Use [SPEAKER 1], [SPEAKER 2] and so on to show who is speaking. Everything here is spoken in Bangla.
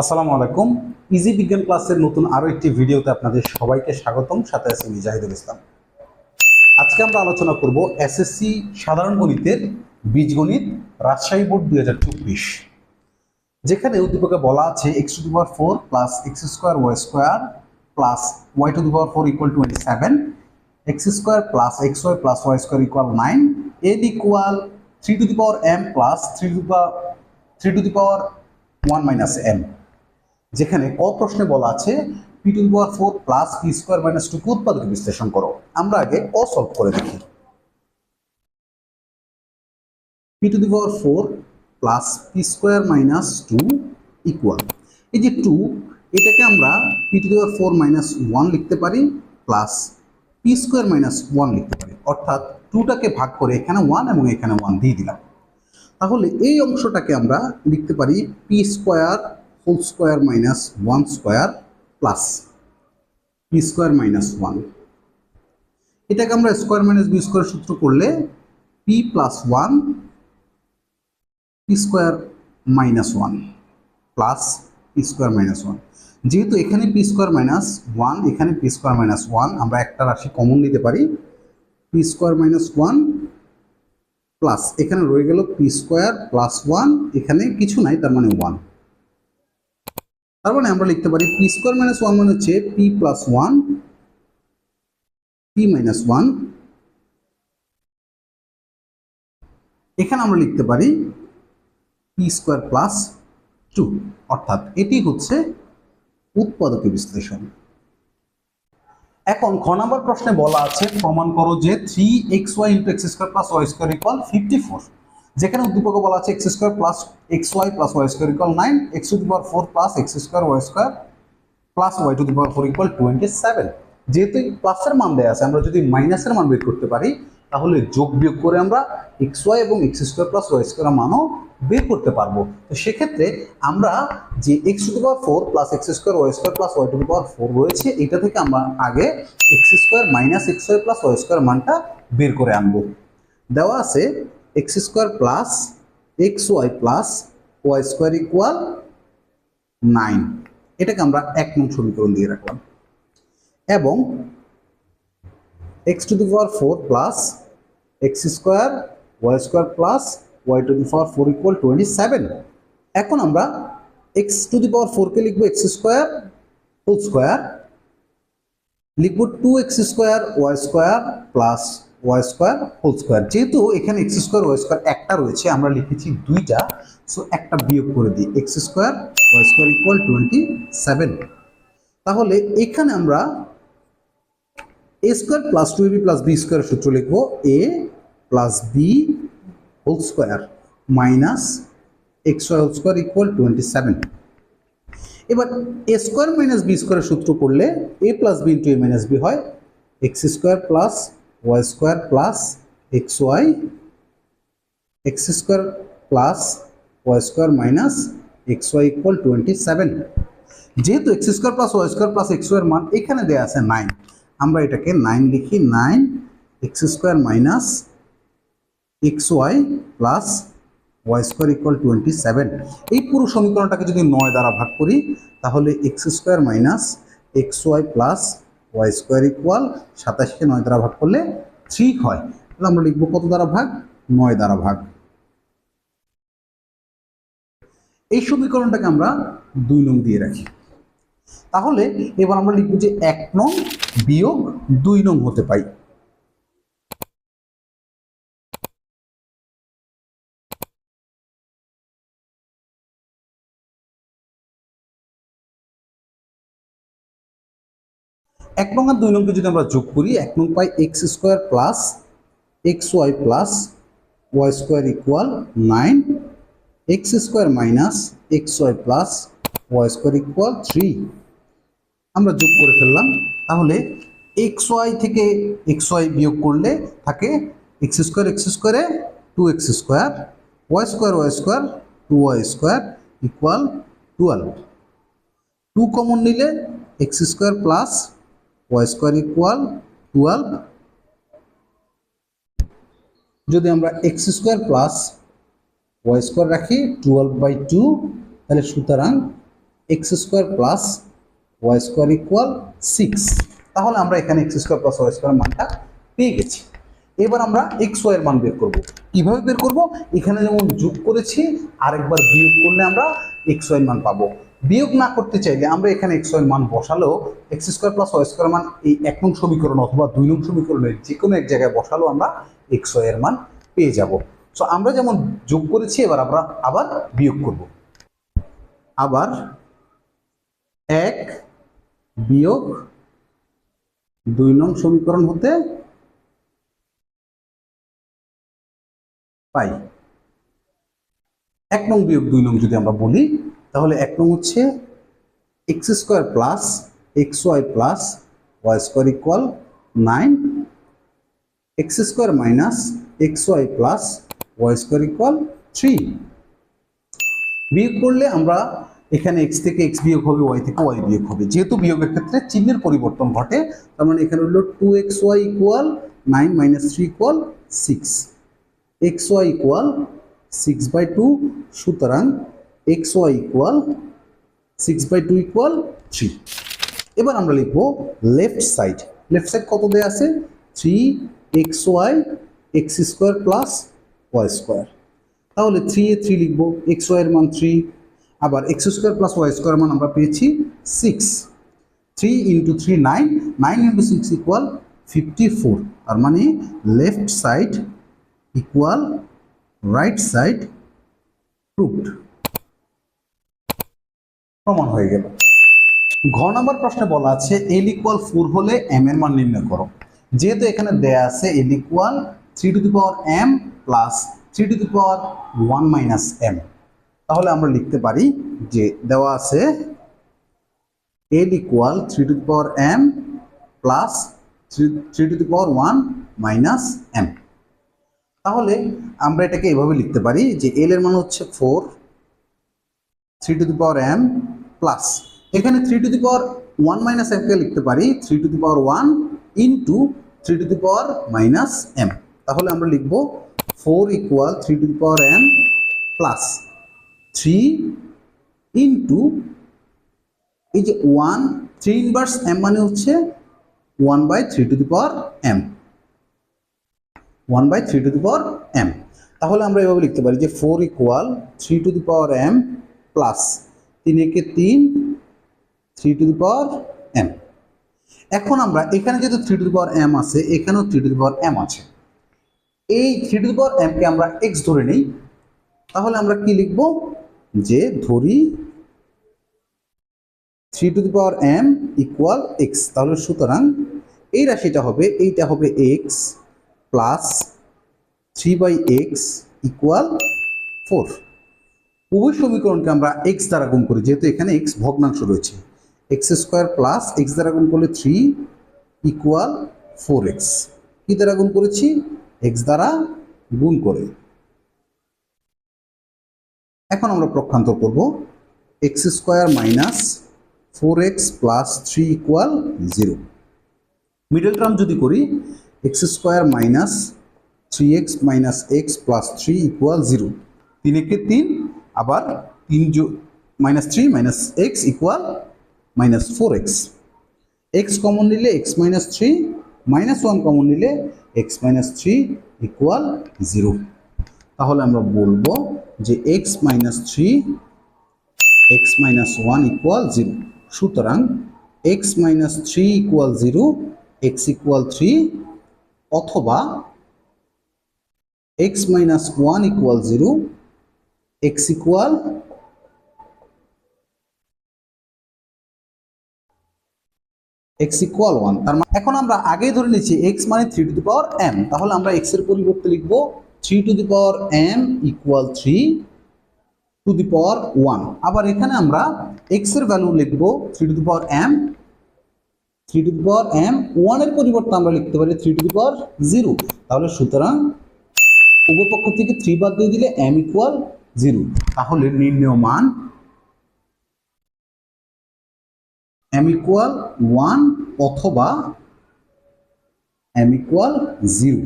[SPEAKER 1] আসসালামু আলাইকুম। ইজি বিজ্ঞান ক্লাসের নতুন আরও একটি ভিডিওতে আপনাদের সবাইকে স্বাগতম। সাথে আছি আমি জাহিদুল ইসলাম। আজকে আমরা আলোচনা করব এসএসসি সাধারণ গণিতের বীজগণিত রাজশাহী বোর্ড দুই হাজার চব্বিশ। যেখানে উদ্দীপকে বলা আছে x to power four plus x square y square plus y to power four equal twenty seven x square plus x y plus y square equal nine n equal three to the power m plus three to power three to the power one minus m যেখানে ক প্রশ্নে বলা আছে p to power four plus p square minus two উৎপাদক বিশ্লেষণ করো। আমরা আগে ক সলভ করে দেখি। P to the power four plus p square minus two equal এই যে টু এটাকে আমরা p to the power four minus one লিখতে পারি plus p square minus one লিখতে পারি। অর্থাৎ টুটাকে ভাগ করে এখানে ওয়ান এবং এখানে ওয়ান দিয়ে দিলাম। তাহলে এই অংশটাকে আমরা লিখতে পারি p square whole square minus one square plus p square minus one এটাকে আমরা স্কোয়ার মাইনাস বি স্কোয়ার সূত্র করলে p plus one p square minus one plus p square minus one যেহেতু এখানে পি স্কোয়ার মাইনাস ওয়ান এখানে পি স্কোয়ার মাইনাস ওয়ান আমরা একটা রাশি কমন নিতে পারি। P square minus one plus এখানে রয়ে গেল পি স্কোয়ার প্লাস ওয়ান এখানে কিছু নাই, তার মানে ওয়ান তার মানে আমরা লিখতে পারি পি স্কোয়ার মাইনাস ওয়ান মানে হচ্ছে p plus one p minus one এখানে আমরা লিখতে পারি পি স্কোয়ার প্লাস টু অর্থাৎ এটি হচ্ছে উৎপাদকে বিশ্লেষণ। এখন খ নম্বর প্রশ্নে বলা আছে, প্রমাণ করো যে three x y into x square plus y square equal fifty four যেখানে উদ্দীপক বলা আছে x square plus x y plus y square equal nine x to the power four plus x square y square plus y to the power four equal twenty seven যেহেতু প্লাসের মান দেওয়া আছে, আমরা যদি মাইনাসের মান বের করতে পারি, তাহলে যোগ বিয়োগ করে আমরা এক্স ওয়াই এবং x square plus y square মানও বের করতে পারব। তো সেক্ষেত্রে আমরা যে x to power four plus x square y square plus y to power four রয়েছে, এটা থেকে আমরা আগে x square minus x y plus y square মানটা বের করে আনব। দেওয়া আছে x square plus x y plus y square equal nine. এটাকে আমরা এক নং সমীকরণ দিয়ে রাখলাম। এবং x to the power four plus x square y square plus y to the power four equal twenty seven. এখন আমরা এক্স টু দি পাওয়ার ফোরকে লিখব এক্স স্কোয়ার হোল স্কোয়ার। লিখব two x square y square plus y square whole square যেহেতু এখানে এক্স স্কোয়ার ওয়াই স্কোয়ার একটা রয়েছে, আমরা লিখেছি দুইটা। সো একটা বিয়োগ করে দিই। X square y square equal twenty seven তাহলে এখানে আমরা a square plus two b plus b square সূত্র লিখব। A plus b whole square minus x y whole square equal twenty seven এবার এ স্কোয়ার মাইনাস বি স্কোয়ারের সূত্র করলে a plus b into a minus b হয়। X square plus y square plus x y x square plus y square minus x y equal twenty seven যেহেতু x square plus y square plus x war মান এখানে দেওয়া আছে নাইন আমরা এটাকে নাইন লিখি nine x square minus x y plus y square equal twenty seven এই পুরো সমীকরণটাকে যদি নয় দ্বারা ভাগ করি, তাহলে x square minus x y plus y square equal সাতাশকে নয় দ্বারা ভাগ করলে থ্রি হয়। তাহলে আমরা লিখব কত দ্বারা ভাগ? নয় দ্বারা ভাগ। এই সমীকরণটাকে আমরা দুই নং দিয়ে রাখি। তাহলে এবার আমরা লিখব যে এক নং বিয়োগ দুই নং হতে পাই। এক নং আর দুই নংকে যদি আমরা যোগ করি, এক নং পাই x square plus x y plus y square equal nine x square minus x y plus y square equal three আমরা যোগ করে ফেললাম, তাহলে এক্স ওয়াই থেকে এক্স ওয়াই বিয়োগ করলে থাকে এক্স স্কোয়ার এক্স স্কোয়ারে two x square y square y square two y square equal twelve two common নিলে x square plus y square equal twelve যদি আমরা x square plus y square রাখি টুয়েলভ বাই টু তাহলে সুতরাং x square plus y square equal six তাহলে আমরা এখানে x square plus y square মানটা পেয়ে গেছি। এবার আমরা এক্স ওয়াই এর মান বের করব। কীভাবে বের করব? এখানে যেমন যোগ করেছি, আরেকবার বিয়োগ করলে আমরা এক্সের মান পাবো। বিয়োগ না করতে চাইলে আমরা এখানে এক্স ওয়াই মান বসালেও x square plus y square মান এই এক নং সমীকরণ অথবা দুই নং সমীকরণের যে কোনো এক জায়গায় বসালেও আমরা এক্স ওয়াই এর মান পেয়ে যাব। সো আমরা যেমন যোগ করেছি, এবার আমরা আবার বিয়োগ করব। আবার এক বিয়োগ দুই নং সমীকরণ হতে পাই। এক নং বিয়োগ দুই নং যদি আমরা বলি তাহলে এক নং হচ্ছে x square plus x y plus y square equal nine x square minus x y plus y square equal three বিয়োগ করলে আমরা এখানে এক্স থেকে এক্স বিয়োগ হবে ওয়াই থেকে ওয়াই বিয়োগ হবে। যেহেতু বিয়োগের ক্ষেত্রে চিহ্নের পরিবর্তন ঘটে, তার মানে এখানে হলো two x y equal nine minus three equal six x y equal six by two সুতরাং x y equal six by two equal three এবার আমরা লিখব লেফট সাইড লেফট সাইড কত দেয়া আছে? Three x y x square plus y square তাহলে থ্রি এ থ্রি লিখব এক্স ওয়াই এর মান থ্রি আবার x square plus y square মান আমরা পেয়েছি six three into three nine nine into six equal fifty four তার মানে left side equal right side proved প্রমাণ হয়ে গেল। ঘ নম্বর প্রশ্নে বলা আছে এল ইকুয়াল ফোর হলে এম এর মান নির্ণয় করো। যেহেতু এখানে দেয়া আছে L equal three to the power m plus three to the power one minus m তাহলে আমরা লিখতে পারি যে দেওয়া আছে L equal three to the power m plus three to the power one minus m তাহলে আমরা এটাকে এভাবে লিখতে পারি যে এল এর মান হচ্ছে four three to the power m plus এখানে three to the power one minus এমকে লিখতে পারি three to the power one into three to the power minus m তাহলে আমরা লিখব four equal three to the power m plus three into এই যে ওয়ান থ্রি ইনভার্স এম মানে হচ্ছে one by three to the power m one by three to the power m তাহলে আমরা এভাবে লিখতে পারি যে four equal three to the power m plus তিন একে তিন three to the power m এখন আমরা এখানে যেহেতু three to the power m আছে, এখানেও three to the power m আছে। এই থ্রি টু দি পাওয়ার এমকে আমরা এক্স ধরে নিই, তাহলে আমরা কি লিখব? যে ধরি three to the power m equal x তাহলে সুতরাং এই রাশিটা হবে, এইটা হবে x plus three by x equal four উভয় সমীকরণকে আমরা এক্স দ্বারা গুণ করি, যেহেতু এখানে এক্স ভগ্নাংশ রয়েছে। এক্স স্কোয়ার প্লাস এক্স দ্বারা গুণ করলে থ্রি ইকুয়াল ফোর এক্স কী দ্বারা গুণ করেছি? এক্স দ্বারা গুণ করে। এখন আমরা প্রক্ষান্তর করব। X square minus four x plus three equal zero middle term যদি করি x square minus three x minus x plus three equal zero তিন একে তিন আবার তিন minus three minus x equal minus four x x common নিলে x minus three minus one common নিলে x minus three equal zero তাহলে আমরা বলব যে x minus three x minus one equal zero সুতরাং x minus three equal zero x equal three অথবা x minus one equal zero x equal x equal one তার মানে এখন আমরা আগেই ধরে নিচ্ছি এক্স মানে three to the power m তাহলে আমরা এক্সের পরিবর্তে লিখব three to the power m equal three to the power one আবার এখানে আমরা এক্সের ভ্যালু লিখব three to the power m three to the power m ওয়ানের পরিবর্তে আমরা লিখতে পারি three to the power zero তাহলে সুতরাং উভয় পক্ষ থেকে থ্রি বাদ দিয়ে দিলে এম ইকুয়াল জিরো। তাহলে নির্ণয় মান এম ইকুয়াল ওয়ান অথবা এম ইকুয়াল জিরো